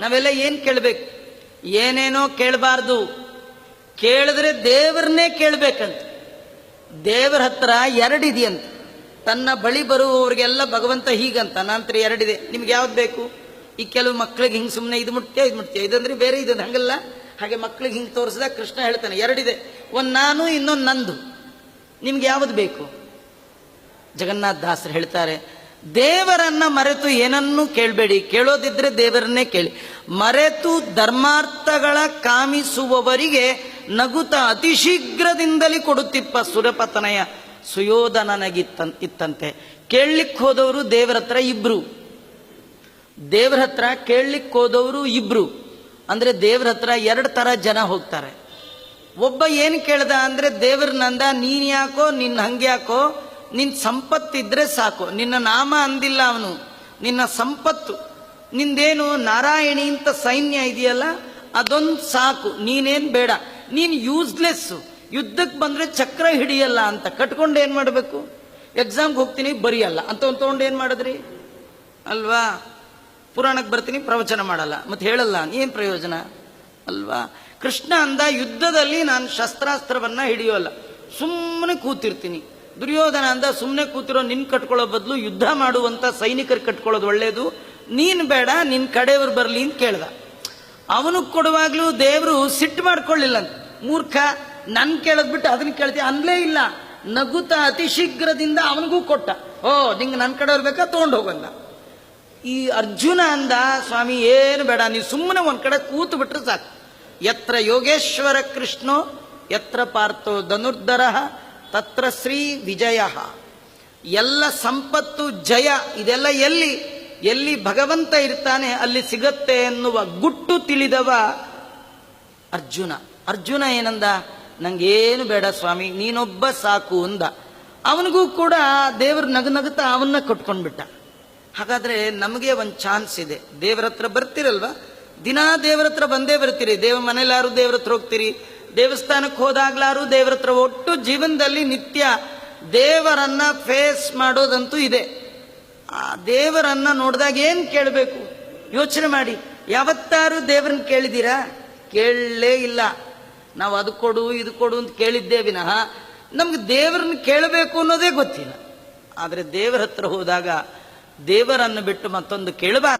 ನಾವೆಲ್ಲ ಏನು ಕೇಳಬೇಕು? ಏನೇನೋ ಕೇಳಬಾರ್ದು. ಕೇಳಿದ್ರೆ ದೇವರನ್ನೇ ಕೇಳಬೇಕಂತ. ದೇವರ ಹತ್ರ ಎರಡಿದೆಯಂತ ತನ್ನ ಬಳಿ ಬರುವವರಿಗೆಲ್ಲ ಭಗವಂತ ಹೀಗಂತ ನಂತರ ಎರಡಿದೆ ನಿಮ್ಗೆ ಯಾವ್ದು ಬೇಕು? ಈ ಕೆಲವು ಮಕ್ಳಿಗೆ ಹಿಂಗೆ ಸುಮ್ಮನೆ ಇದು ಮುಟ್ತೀಯ ಇದು ಮುಟ್ತೀಯ? ಇದಂದ್ರೆ ಬೇರೆ ಇದು ಹಂಗಲ್ಲ. ಹಾಗೆ ಮಕ್ಳಿಗೆ ಹಿಂಗೆ ತೋರಿಸಿದಾಗ ಕೃಷ್ಣ ಹೇಳ್ತಾನೆ ಎರಡಿದೆ ಒಂದು ನಾನು, ಇನ್ನೊಂದು ನಂದು. ನಿಮ್ಗೆ ಯಾವುದು ಬೇಕು? ಜಗನ್ನಾಥ ದಾಸರು ಹೇಳ್ತಾರೆ ದೇವರನ್ನ ಮರೆತು ಏನನ್ನೂ ಕೇಳಬೇಡಿ. ಕೇಳೋದಿದ್ರೆ ದೇವರನ್ನೇ ಕೇಳಿ. ಮರೆತು ಧರ್ಮಾರ್ಥಗಳ ಕಾಮಿಸುವವರಿಗೆ ನಗುತ ಅತಿ ಶೀಘ್ರದಿಂದಲೇ ಕೊಡುತ್ತಿಪ್ಪ ಸುರಪತನಯ ಸುಯೋಧನನಗಿತ್ತ ಇತ್ತಂತೆ. ಕೇಳಲಿಕ್ಕೆ ಹೋದವರು ದೇವರ ಹತ್ರ ಇಬ್ರು. ದೇವ್ರ ಹತ್ರ ಕೇಳಲಿಕ್ಕೆ ಹೋದವರು ಇಬ್ರು. ಅಂದ್ರೆ ದೇವ್ರ ಹತ್ರ ಎರಡು ತರ ಜನ ಹೋಗ್ತಾರೆ. ಒಬ್ಬ ಏನು ಕೇಳ್ದ ಅಂದ್ರೆ ದೇವ್ರ ನಂದ ನೀನ್ ಯಾಕೋ ನಿನ್ನ ಹಂಗೆ ಯಾಕೋ ನಿನ್ ಸಂಪತ್ತಿದ್ರೆ ಸಾಕು. ನಿನ್ನ ನಾಮ ಅಂದಿಲ್ಲ ಅವನು. ನಿನ್ನ ಸಂಪತ್ತು. ನಿಂದೇನು ನಾರಾಯಣಿ ಅಂತ ಸೈನ್ಯ ಇದೆಯಲ್ಲ? ಅದೊಂದು ಸಾಕು. ನೀನೇನ್ ಬೇಡ. ನೀನು ಯೂಸ್ಲೆಸ್ಸು ಯುದ್ಧಕ್ಕೆ ಬಂದ್ರೆ ಚಕ್ರ ಹಿಡಿಯಲ್ಲ ಅಂತ. ಕಟ್ಕೊಂಡು ಏನು ಮಾಡಬೇಕು? ಎಕ್ಸಾಮ್ಗೆ ಹೋಗ್ತೀನಿ, ಬರೆಯಲ್ಲ. ಅಂತ ತೊಗೊಂಡು ಏನು ಮಾಡಿದ್ರಿ? ಅಲ್ವಾ? ಪುರಾಣಕ್ಕೆ ಬರ್ತೀನಿ, ಪ್ರವಚನ ಮಾಡಲ್ಲ. ಮತ್ತೆ ಹೇಳಲ್ಲ. ಏನು ಪ್ರಯೋಜನ? ಅಲ್ವಾ? ಕೃಷ್ಣ ಅಂದ ಯುದ್ಧದಲ್ಲಿ ನಾನು ಶಸ್ತ್ರಾಸ್ತ್ರವನ್ನ ಹಿಡಿಯೋಲ್ಲ. ಸುಮ್ಮನೆ ಕೂತಿರ್ತೀನಿ. ದುರ್ಯೋಧನ ಅಂದ ಸುಮ್ಮನೆ ಕೂತಿರೋ ನಿನ್ ಕಟ್ಕೊಳ್ಳೋ ಬದಲು ಯುದ್ಧ ಮಾಡುವಂತ ಸೈನಿಕರು ಕಟ್ಕೊಳ್ಳೋದು ಒಳ್ಳೇದು. ನೀನು ಬೇಡ ನಿನ್ನ ಕಡೆಯವ್ರು ಬರಲಿ ಅಂತ ಕೇಳ್ದ. ಅವನು ಕೊಡುವಾಗಲೂ ದೇವರು ಸಿಟ್ಟು ಮಾಡ್ಕೊಳ್ಳಿಲ್ಲ. ಮೂರ್ಖ ನನ್ನ ಕೇಳದ್ ಬಿಟ್ಟು ಅದನ್ನ ಕೇಳ್ತಿ, ಅನ್ಲೇ ಇಲ್ಲ. ನಗುತ ಅತಿ ಶೀಘ್ರದಿಂದ ಅವನಿಗೂ ಕೊಟ್ಟ. ಓ, ನಿಂಗೆ ನನ್ನ ಕಡೆಯವ್ರು ಬೇಕಾ? ತೊಗೊಂಡೋಗಲ್ಲ ಈ ಅರ್ಜುನ ಅಂದ, ಸ್ವಾಮಿ, ಏನು ಬೇಡ, ನೀವು ಸುಮ್ಮನೆ ಒಂದು ಕಡೆ ಕೂತು ಬಿಟ್ರೆ ಸಾಕು. ಎತ್ರ ಯೋಗೇಶ್ವರ ಕೃಷ್ಣೋ ಎತ್ರ ಪಾರ್ಥೋ ಧನುರ್ಧರ ತತ್ರ ಶ್ರೀ ವಿಜಯ. ಎಲ್ಲ ಸಂಪತ್ತು ಜಯ, ಇದೆಲ್ಲ ಎಲ್ಲಿ? ಎಲ್ಲಿ ಭಗವಂತ ಇರ್ತಾನೆ, ಅಲ್ಲಿ ಸಿಗತ್ತೆ ಎನ್ನುವ ಗುಟ್ಟು ತಿಳಿದವ ಅರ್ಜುನ. ಅರ್ಜುನ ಏನಂದ? ನಂಗೇನು ಬೇಡ ಸ್ವಾಮಿ, ನೀನೊಬ್ಬ ಸಾಕು ಅಂದ. ಅವನಿಗೂ ಕೂಡ ದೇವ್ರ ನಗು ನಗುತ್ತಾ ಅವನ್ನ ಕೊಟ್ಕೊಂಡ್ಬಿಟ್ಟ. ಹಾಗಾದ್ರೆ ನಮಗೆ ಒಂದು ಚಾನ್ಸ್ ಇದೆ. ದೇವರ ಹತ್ರ ಬರ್ತಿರಲ್ವಾ? ದಿನಾ ದೇವರ ಹತ್ರ ಬಂದೇ ಬರ್ತೀರಿ. ದೇವ ಮನೇಲಾರು ದೇವ್ರ ಹತ್ರ ಹೋಗ್ತೀರಿ. ದೇವಸ್ಥಾನಕ್ಕೆ ಹೋದಾಗ್ಲಾರು ದೇವ್ರ ಹತ್ರ ಒಟ್ಟು ಜೀವನದಲ್ಲಿ ನಿತ್ಯ ದೇವರನ್ನ ಫೇಸ್ ಮಾಡೋದಂತೂ ಇದೆ. ಆ ದೇವರನ್ನ ನೋಡಿದಾಗ ಏನು ಕೇಳಬೇಕು? ಯೋಚನೆ ಮಾಡಿ. ಯಾವತ್ತಾರು ದೇವರನ್ನ ಕೇಳಿದ್ದೀರಾ ಕೇಳಲೇ ಇಲ್ಲ. ನಾವು ಅದು ಕೊಡು, ಇದು ಕೊಡು ಅಂತ ಕೇಳಿದ್ದೇ ವಿನಃ ನಮ್ಗೆ ದೇವರನ್ನ ಕೇಳಬೇಕು ಅನ್ನೋದೇ ಗೊತ್ತಿಲ್ಲ. ಆದರೆ ದೇವರ ಹತ್ರ ಹೋದಾಗ ದೇವರನ್ನು ಬಿಟ್ಟು ಮತ್ತೊಂದು ಕೇಳಬಾರ್ದು.